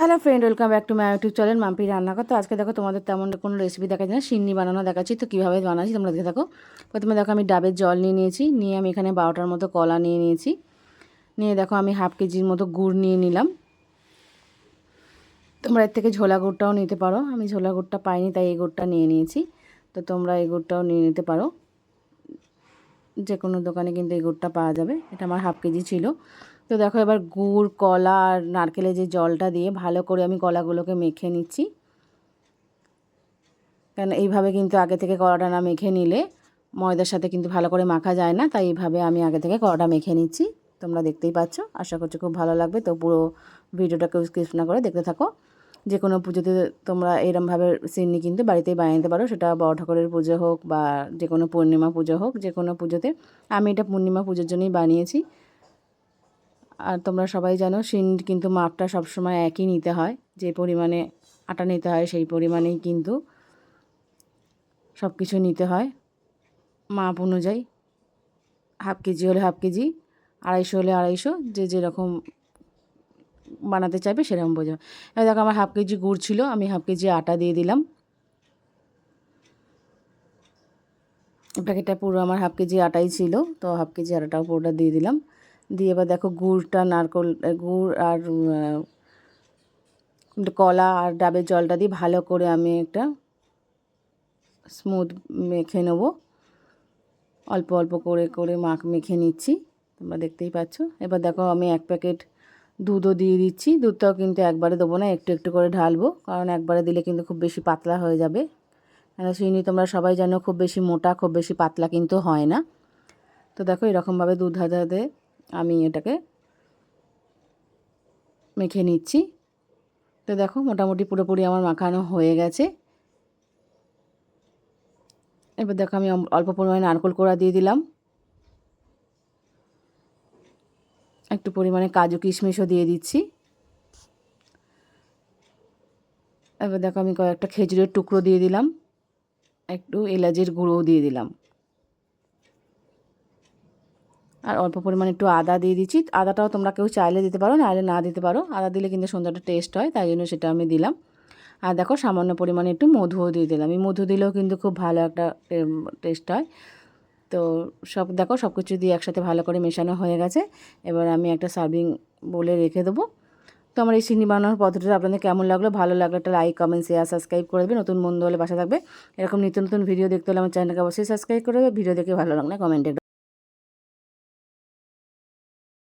Hello friend welcome back to my YouTube channel Mampi Rannaghar তো আজকে দেখো তোমাদের তেমন কোনো রেসিপি দেখা যায় না, সিন্নি বানানো দেখাচ্ছি। তো কীভাবে বানাচ্ছি তোমরা দেখে দেখো প্রথমে দেখো আমি ডাবের জল নিয়ে নিয়েছি, নিয়ে আমি এখানে বারোটার মতো কলা নিয়ে নিয়েছি। নিয়ে দেখো আমি হাফ কেজির মতো গুড় নিয়ে নিলাম। তোমরা এর থেকে ঝোলা গুড়টাও নিতে পারো, আমি ঝোলা গুড়টা পাইনি, তাই এই গুড়টা নিয়ে নিয়েছি। তো তোমরা এই গুড়টাও নিয়ে নিতে পারো। যে কোনো দোকানে কিন্তু এই গুড়টা পাওয়া যাবে, এটা আমার হাফ কেজি ছিল। তো দেখো এবার গুড়, কলা আর নারকেলের যে জলটা দিয়ে ভালো করে আমি কলাগুলোকে মেখে নিচ্ছি। কেন এইভাবে কিন্তু আগে থেকে কলাটা না মেখে নিলে ময়দার সাথে কিন্তু ভালো করে মাখা যায় না, তাই এইভাবে আমি আগে থেকে কলাটা মেখে নিচ্ছি। তোমরা দেখতেই পাচ্ছ, আশা করছি খুব ভালো লাগবে। তো পুরো ভিডিওটাকে স্কিপ না করে দেখতে থাকো। যে কোনো পুজোতে তোমরা এরমভাবে সিন্নি কিন্তু বাড়িতেই বানিয়ে নিতে পারো। সেটা বড় ঠাকুরের পুজো হোক বা যে কোনো পূর্ণিমা পুজো হোক, যে কোনো পুজোতে। আমি এটা পূর্ণিমা পুজোর জন্যই বানিয়েছি। আর তোমরা সবাই জানো, শিন কিন্তু মাপটা সবসময় একই নিতে হয়। যে পরিমাণে আটা নিতে হয় সেই পরিমাণেই কিন্তু সব কিছু নিতে হয়। মাপ অনুযায়ী হাফ কেজি হলে হাফ কেজি, আড়াইশো হলে আড়াইশো, যে যেরকম বানাতে চাইবে সেরকম বোঝো। দেখো আমার হাফ কেজি গুড় ছিল, আমি হাফ কেজি আটা দিয়ে দিলাম। প্যাকেটটা পুরো আমার হাফ কেজি আটাই ছিল, তো হাফ কেজি আটাটাও পুরোটা দিয়ে দিলাম। দিয়ে এবার দেখো গুড়টা, নারকল গুড় আর কলা আর ডাবের জলটা দিয়ে ভালো করে আমি একটা স্মুথ মেখে নেব। অল্প অল্প করে করে মাখ, মেখে নিচ্ছি, তোমরা দেখতেই পাচ্ছ। এবার দেখো আমি এক প্যাকেট দুধও দিয়ে দিচ্ছি। দুধটাও কিন্তু একবারে দেবো না, একটু একটু করে ঢালবো, কারণ একবারে দিলে কিন্তু খুব বেশি পাতলা হয়ে যাবে। কেন চিনি তোমরা সবাই জানো খুব বেশি মোটা, খুব বেশি পাতলা কিন্তু হয় না। তো দেখো এরকমভাবে দুধ হাতে আমি এটাকে মেখে নিচ্ছি। তো দেখো, মোটামুটি পুরোপুরি আমার মাখানো হয়ে গেছে। এবার দেখো, আমি অল্প পরিমাণে নারকোল কোড়া দিয়ে দিলাম। একটু পরিমাণে কাজু কিশমিশও দিয়ে দিচ্ছি। এবার দেখো, আমি কয়েকটা খেজুরের টুকরো দিয়ে দিলাম। একটু এলাচের গুঁড়োও দিয়ে দিলাম। আর অল্প পরিমাণে একটু আদা দিয়ে দিচ্ছি। আদাটাও তোমরা কেউ চাইলে দিতে পারো, নাহলে না দিতে পারো। আদা দিলে কিন্তু সুন্দরটা টেস্ট হয়, তাই জন্য সেটা আমি দিলাম। আর দেখো সামান্য পরিমাণে একটু মধুও দিয়ে দিলাম। এই মধু দিলেও কিন্তু খুব ভালো একটা টেস্ট হয়। তো সব, দেখো সব কিছু দিয়ে একসাথে ভালো করে মেশানো হয়ে গেছে। এবার আমি একটা সার্ভিং বলে রেখে দেবো। তো আমার এই চিনি বানানোর পদ্ধতিটা আপনাদের কেমন লাগল? ভালো লাগল একটা লাইক কমেন্ট শেয়ার সাবস্ক্রাইব করে দেবে নতুন বন্ধু হলে বাসা থাকবে। এরকম নিত্য নতুন ভিডিও দেখতে হলে আমার চ্যানেলকে অবশ্যই সাবস্ক্রাইব করে দেবে। ভিডিও দেখে ভালো লাগলে কমেন্টে